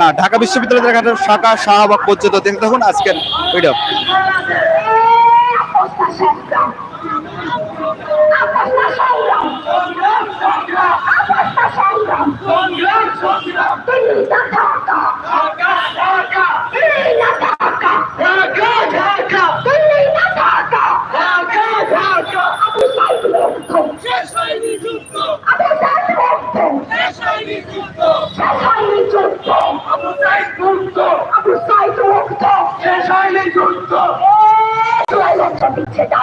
না ঢাকা বিশ্ববিদ্যালয়ের শাখা শাহবাগ পর্যন্ত দেখতে থাকুন আজকের ভিডিও সংগ্রাম সংগ্রাম সংগ্রাম যুদ্ধ। উৎসাহিত মুক্ত শেষ হয়নি যুদ্ধ। লজ্জা দিচ্ছে না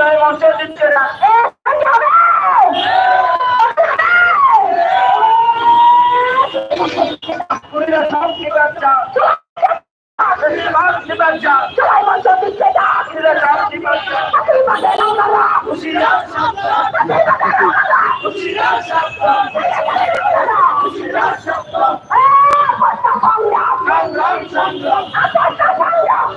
পুরা মঞ্চ দিচ্ছে না পুরা শান্তি বাচ্চা শান্তি বাচ্চা পুরা শান্তি বাচ্চা খুশিরা খুশিরা সংগ্রাম সংগ্রাম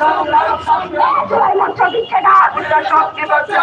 সংগ্রাম সংগ্রাম পুরা শান্তি বাচ্চা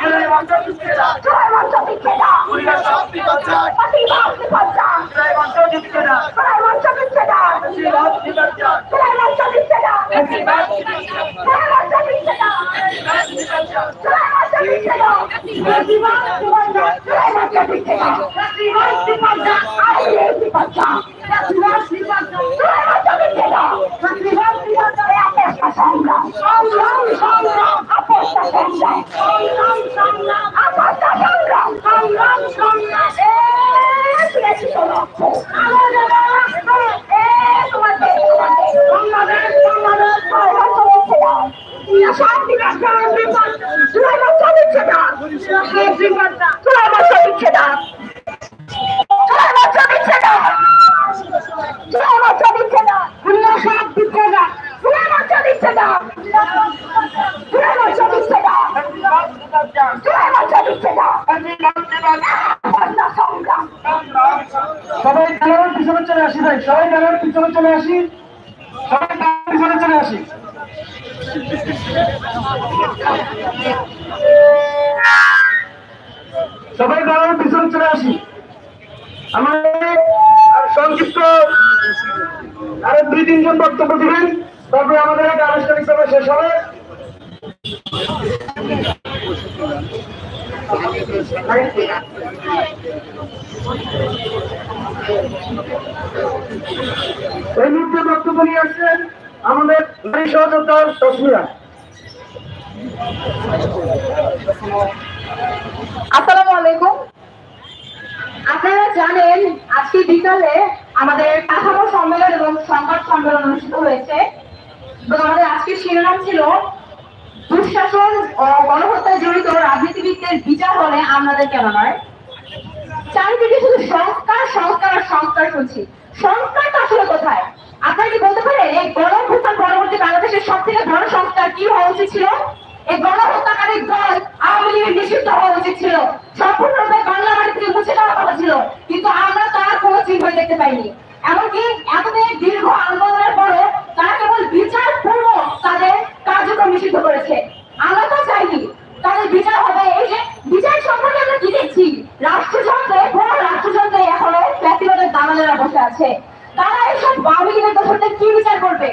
পুরা মঞ্চ দিচ্ছে না পুরা শান্তি বাচ্চা পুরা মঞ্চ দিচ্ছে না শান্তি বাচ্চা শান্তি সবাই ক্যামেরার পিছনে চলে আসি ভাই সবাই ক্যামেরার পিছনে চলে আসি। এই মুহূর্তে বক্তব্য নিয়ে আসছেন আমাদের নারী সহযোদ্ধা তসমিয়া। আসসালামু আলাইকুম। আপনারা জানেন, আজকে বিকালে আমাদের কাঠামো সম্মেলন এবং সংবাদ সম্মেলন অনুষ্ঠিত হয়েছে। আমাদের আজকের শিরোনাম ছিল দুঃশাসন ও গণহত্যায় জড়িত রাজনীতিবিদদের বিচার হলে আমাদের কেন নয়? চারিদিকে শুধু সংস্কার সংস্কার সংস্কার শুনছি। সংস্কারটা আসলে কোথায়? আপনারা কি বলতে পারেন, এই গণভূতার পরবর্তী বাংলাদেশের সব থেকে বড় সংস্কার কি হওয়া উচিত ছিল? এই গণহত্যাকারী দল আওয়ামী লীগের নিষিদ্ধ হওয়া উচিত ছিল। সম্পূর্ণরূপে বাংলা মাটি থেকে মুছে দেওয়ার কথা ছিল। কিন্তু আমরা তার কোনো চিহ্ন দেখতে পাইনি। এমনকি এতদিন দীর্ঘ আন্দোলনের পরে তারা কেবল বিচার পূর্ব তাদের কার্যক্রম নিষিদ্ধ করেছে। আমরা তো চাইনি তাদের বিচার হবে। এই যে বিচার সম্পর্কে আমরা কি দেখছি? রাষ্ট্রযন্ত্রে, পুরো রাষ্ট্রযন্ত্রে এখনও ব্যক্তিগত দালালেরা বসে আছে তারা এইসব আওয়ামী লীগের দোষরদের কি বিচার করবে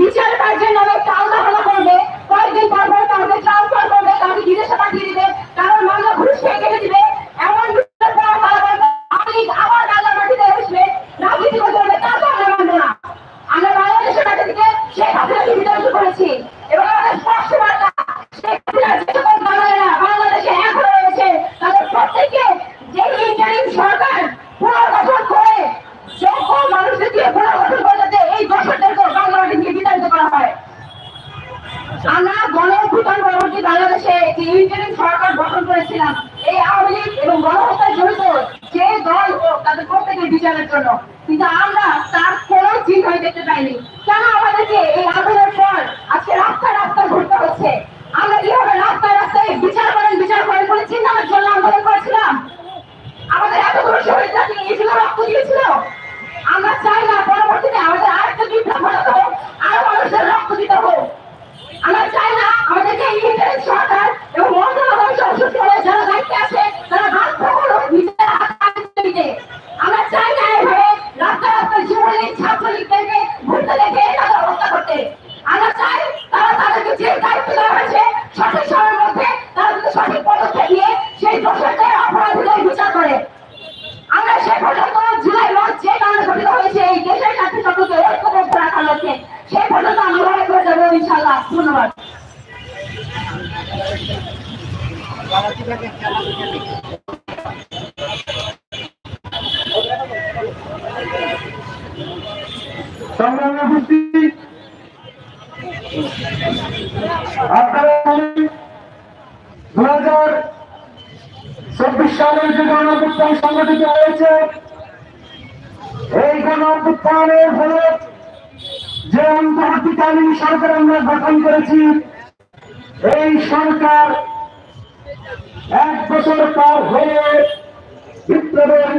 বিচার কার্যের নামে টাল দাহনা করবে কয়েকদিন পর পর কাউকে ট্রান্সফার করবে কাউকে বিদেশে পাঠিয়ে দিবে কারোর মামলা ঘুষ খেয়ে কেটে দিবে এমন বিচার পর তারা বলবে আওয়ামী লীগ আবার বাংলা মাটিতে আসবে রাজনীতি করতে হবে তা তো আমরা মানবো না আমরা বাংলাদেশের মাটি থেকে শেখ হাসিনাকে বিতাড়িত করেছি এবং আমাদের স্পষ্ট বার্তা শেখ হাসিনা যে সকল বাঙালিরা বাংলাদেশে এখনও রয়েছে তাদের প্রত্যেককে যে ইন্টারিম সরকার পুনর্গঠন করে যোগ্য মানুষদেরকে পুনর্গঠন করে যাতে এই দোষরদেরকে বাংলা মাটি থেকে বিতাড়িত করা হয় আমরা গণভূতান পরবর্তী বাংলাদেশে সরকার গঠন করেছিলাম। এই আওয়ামী লীগ এবং গণহত্যায় জড়িত যে দল হোক তাদের প্রত্যেকের বিচারের জন্য। কিন্তু আমরা তার কোনো চিহ্নই দেখতে পাইনি। কেন আমাদেরকে এই আন্দোলনের পর আজকে রাস্তায় রাস্তায় ঘুরতে হচ্ছে? আমরা কীভাবে রাস্তায় রাস্তায় বিচার করেন বিচার করেন বলে চিন্তার জন্য আন্দোলন করেছিলাম আমাদের এতগুলো শহীদ জাতি এগুলো রক্ত দিয়েছিল। আমরা চাই না পরবর্তীতে আমাদের আরেকটা বিপ্লব ঘটাতে হোক, আরও মানুষের রক্ত দিতে হোক। আমরা চাই না আমাদেরকে এই যে অন্তর্বর্তীকালীন সরকার আমরা গঠন করেছি, এই সরকার এক বছর পার হয়ে বিপ্লবের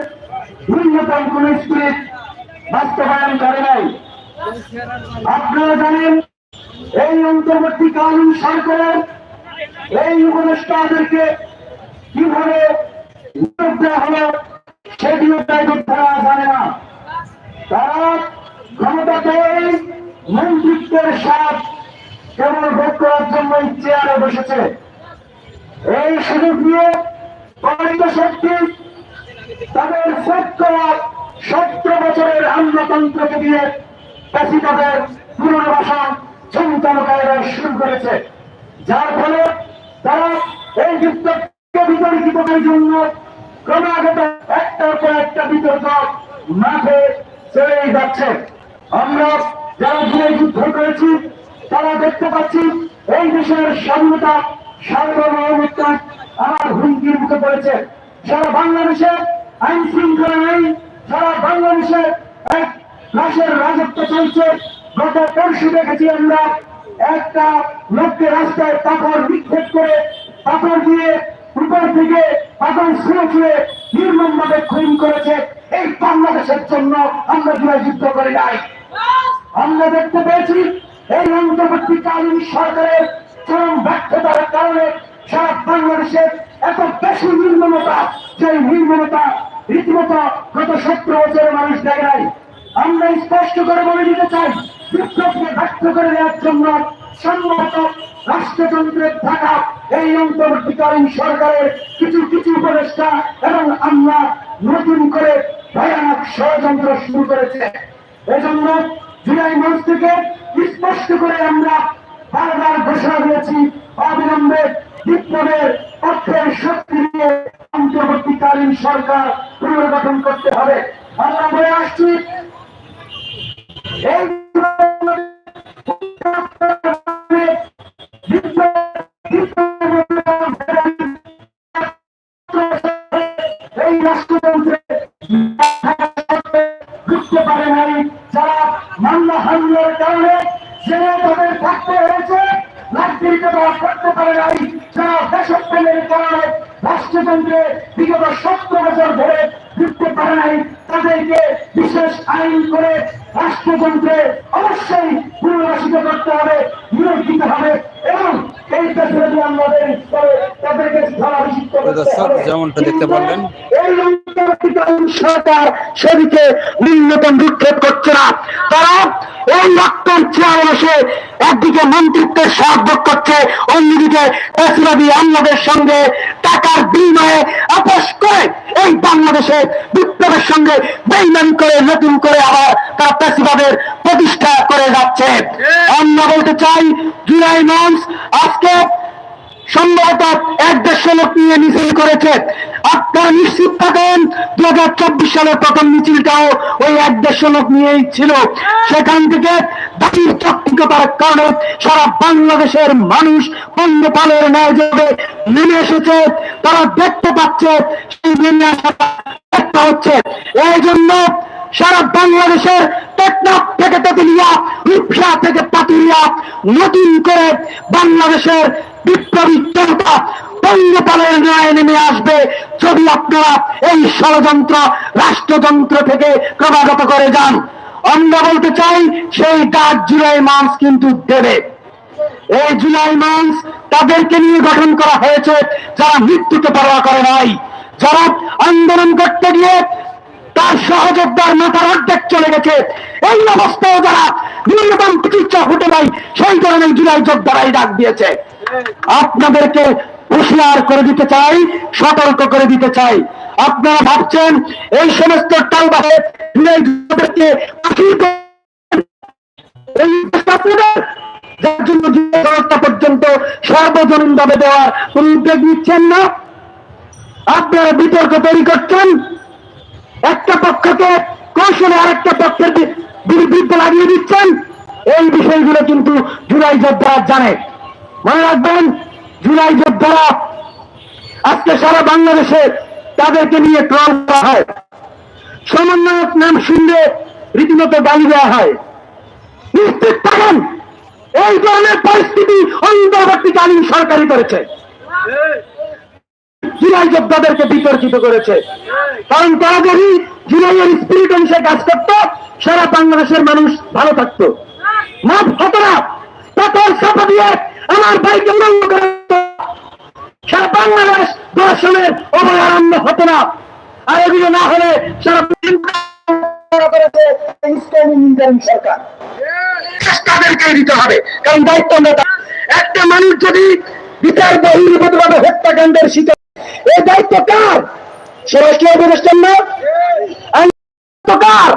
ন্যূনতম কোন স্পিরিট বাস্তবায়ন করে নাই। আপনারা জানেন, এই অন্তর্বর্তীকালীন সরকারের এই উপদেষ্টাদেরকে কীভাবে নিয়োগ দেওয়া হলো, সেটিও তারা জানে না। তারা ক্ষমতাতে মন্ত্রিত্বের স্বাদ কেবল ভোগ করার জন্য চেয়ারে বসেছে এই সুযোগ নিয়ে পালিত শক্তি তাদের সেট করা সত্তর বছরের আমলাতন্ত্রকে দিয়ে পেশি তাদের পুনর্বাসন চিন্তানকারীরা শুরু করেছে যার ফলে তারা এই যুদ্ধকে বিতর্কিত করার জন্য ক্রমাগত একটার পর একটা বিতর্ক মাঠে চলেই যাচ্ছে। আমরা যারা দূরে যুদ্ধ করেছি, তারা দেখতে পাচ্ছি এই দেশের স্বাধীনতা সার্বভৌমত্ব আমার হুমকির মুখে পড়েছে। সারা বাংলাদেশে আইন শৃঙ্খলা নেই, সারা বাংলাদেশে এক লাশের রাজত্ব চলছে। গত পরশু দেখেছি আমরা একটা লোককে রাস্তায় পাথর নিক্ষেপ করে পাথর দিয়ে উপর থেকে পাথর ছুঁড়ে ছুঁড়ে নির্মমভাবে খুন করেছে। এই বাংলাদেশের জন্য আমরা যুদ্ধ করে নাই আমরা দেখতে পেয়েছি এই অন্তর্বর্তীকালীন সরকারের চরম ব্যর্থতার কারণে সারা বাংলাদেশে এত বেশি নির্মমতা যে নির্মমতা রীতিমতো গত সতেরো বছরের মানুষ দেখে নাই। আমরা স্পষ্ট করে বলে দিতে চাই, বিপ্লবকে ব্যর্থ করে দেওয়ার জন্য সম্মত রাষ্ট্রযন্ত্রের থাকা এই অন্তর্বর্তীকালীন সরকারের কিছু কিছু উপদেষ্টা এবং আমরা নতুন করে ভয়ানক ষড়যন্ত্র শুরু করেছে। এজন্য জুলাই মাস থেকে স্পষ্ট করে আমরা বারবার ঘোষণা দিয়েছি, অবিলম্বে বিপ্লবের অর্থের শক্তি নিয়ে অন্তর্বর্তীকালীন সরকার পুনর্গঠন করতে হবে। আমরা বলে আসছি রাষ্ট্রযন্ত্রে বিগত সত্তর বছর ধরে ঢুকতে পারে নাই, তাদেরকে বিশেষ আইন করে রাষ্ট্রযন্ত্রে অবশ্যই পুনর্বাসিত করতে হবে নিয়োগ দিতে হবে এবং আমাদের যেমনটা দেখতে পারলেন। সরকার সেদিকে ন্যূনতম বিক্ষেপ করছে না তারা এই রক্তের চেয়ারে বসে একদিকে মন্ত্রিত্বের সাহায্য করছে অন্যদিকে পেশিবাদী আমলাদের সঙ্গে টাকার বিনিময়ে আপোষ করে এই বাংলাদেশে বিপ্লবের সঙ্গে বেইমান করে নতুন করে আবার তারা পেশিবাদের প্রতিষ্ঠা করে যাচ্ছে। আমরা বলতে চাই জুলাই মঞ্চ আজকে সম্ভবত এক দেড়শো লোক নিয়ে মিছিল করেছে। আপনারা নিশ্চিত থাকেন দু হাজার চব্বিশ সালের প্রথম মিছিলটাও ওই এক দেড়শো লোক নিয়েই ছিল। সেখান থেকে দাবির চক্রিকতার কারণে সারা বাংলাদেশের মানুষ পঙ্গপালের ন্যায় যাবে নেমে এসেছে, তারা দেখতে পাচ্ছে, সেই নেমে আসাটা একটা হচ্ছে। এই জন্য সারা বাংলাদেশের টেকনাফ থেকে তেতুলিয়া, রূপসা থেকে পাতুলিয়া নতুন করে বাংলাদেশের বিপ্লবী জনতা পঙ্গপালের ন্যায় নেমে আসবে যদি আপনারা এই ষড়যন্ত্র, রাষ্ট্রযন্ত্র থেকে ক্রমাগত করে যান। আমরা বলতে চাই, সেই ডাক জুলাই মাস কিন্তু দেবে। এই জুলাই মাস তাদেরকে নিয়ে গঠন করা হয়েছে যারা মৃত্যুকে পরোয়া করে নাই। যারা আন্দোলন করতে গিয়ে তার সহযোদ্ধার মাথার অর্ধেক চলে গেছে। এই অবস্থায় যারা ন্যূনতম চিকিৎসা হতে নাই, সেই ধরনের জুলাই যোদ্ধারাই ডাক দিয়েছে। আপনাদেরকে হুঁশিয়ার করে দিতে চাই, সতর্ক করে দিতে চাই। আপনারা ভাবছেন এই সমস্ত যার জন্য পর্যন্ত সর্বজনীন ভাবে দেওয়ার কোন উদ্যোগ নিচ্ছেন না। আপনারা বিতর্ক তৈরি করছেন। একটা পক্ষকে কৌশলে আরেকটা পক্ষের বিরুদ্ধে লাগিয়ে দিচ্ছেন। এই বিষয়গুলো কিন্তু জুলাই যোদ্ধারা জানে। মনে রাখবেন, জুলাই যোদ্ধারা আজকে সারা বাংলাদেশে তাদেরকে নিয়ে ট্রল করা হয়। সমন্বয়ক নাম শুনলে রীতিমতো গালি দেওয়া হয়। নিশ্চিত থাকেন, এই ধরনের পরিস্থিতি অন্তর্বর্তীকালীন সরকারই করেছে। জুলাই যোদ্ধাদেরকে বিতর্কিত করেছে। কারণ তারা যদি জুলাইয়ের স্পিরিট অনুসারে কাজ করত, সারা বাংলাদেশের মানুষ ভালো থাকতো। মাফ হতো না পাথর চাপা দিয়ে আমার ভাইকে উলঙ্গ করে সারা বাংলাদেশ দর্শনের অভয়ারণ্য হতো না। আর এগুলো না হলে সারা সরকার। দিতে হবে কারণ দায়িত্ব আমরা একটা মানুষ যদি বিচার হত্যাকাণ্ডের শিকার এই দায়িত্ব কার? স্বরাষ্ট্র উপদেষ্টার না কার?